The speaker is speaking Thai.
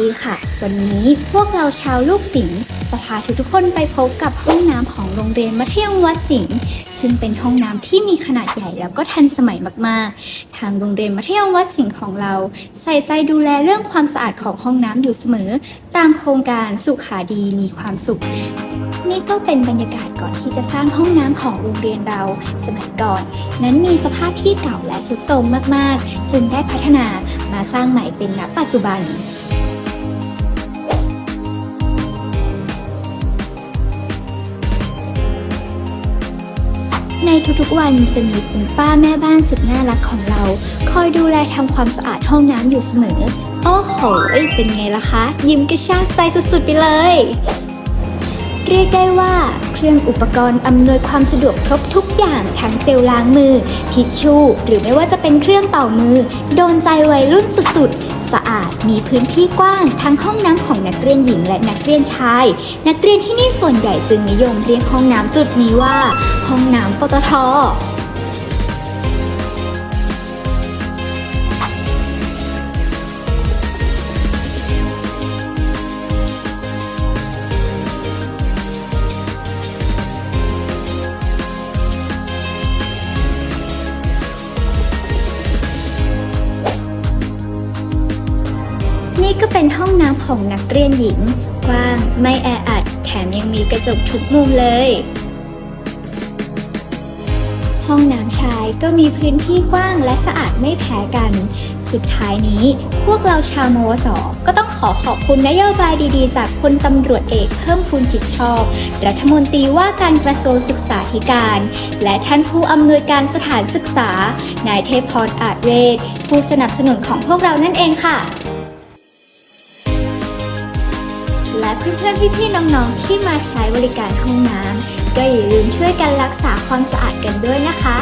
ดีค่ะ วันนี้พวกเราชาวลูกสิงห์จะพาทุกๆคนไปพบกับห้องน้ำของโรงเรียนมัธยมวัดสิงห์ซึ่งเป็นห้องน้ำที่มีขนาดใหญ่แล้วก็ทันสมัยมากๆ ทางโรงเรียนมัธยมวัดสิงห์ของเรา ใส่ใจดูแลเรื่องความสะอาดของห้องน้ำอยู่เสมอ ตามโครงการสุขาดีมีความสุข นี่ก็เป็นบรรยากาศก่อนที่จะสร้างห้องน้ำของโรงเรียนเราสมัยก่อน นั้นมีสภาพที่เก่าและทรุดโทรมมากๆ จึงได้พัฒนามาสร้างใหม่เป็นณปัจจุบัน ในทุกๆวันจะมีคุณป้าแม่บ้านสุดน่ารักของเรา คอยดูแลทำความสะอาดห้องน้ำอยู่เสมอ โอ้โห เป็นไงล่ะคะ ยิ้มกระชากใจสุดๆไปเลย เรียกได้ว่าเครื่องอุปกรณ์อำนวยความสะดวกครบทุกอย่างทั้งเจลล้างมือ ทิชชู่ หรือไม่ว่าจะเป็นเครื่องเป่ามือ โดนใจวัยรุ่นสุดๆ สะอาด มีพื้นที่กว้างทั้งห้องน้ำของนักเรียนหญิงและนักเรียนชาย นักเรียนที่นี่ส่วนใหญ่จึงนิยมเรียกห้องน้ำจุดนี้ว่า ห้องน้ำปตท นี่ก็เป็นห้องน้ำของนักเรียนหญิง กว้างไม่แออัด แถมยังมีกระจกทุกมุมเลย ห้องน้ำชายก็มีพื้นที่กว้างและสะอาดไม่แพ้กัน สุดท้ายนี้พวกเราชาวมวสก็ต้องขอขอบคุณนโยบายดีๆ จากพลตำรวจเอกเพิ่มพูนจิตชอบ รัฐมนตรีว่าการกระทรวงศึกษาธิการ และท่านผู้อำนวยการสถานศึกษา นายเทพพรอาจเวทผู้สนับสนุนของพวกเรานั่นเองค่ะ เพื่อนๆพี่ๆน้องๆที่มาใช้บริการห้องน้ำก็อย่าลืมช่วยกันรักษาความสะอาดกันด้วยนะคะ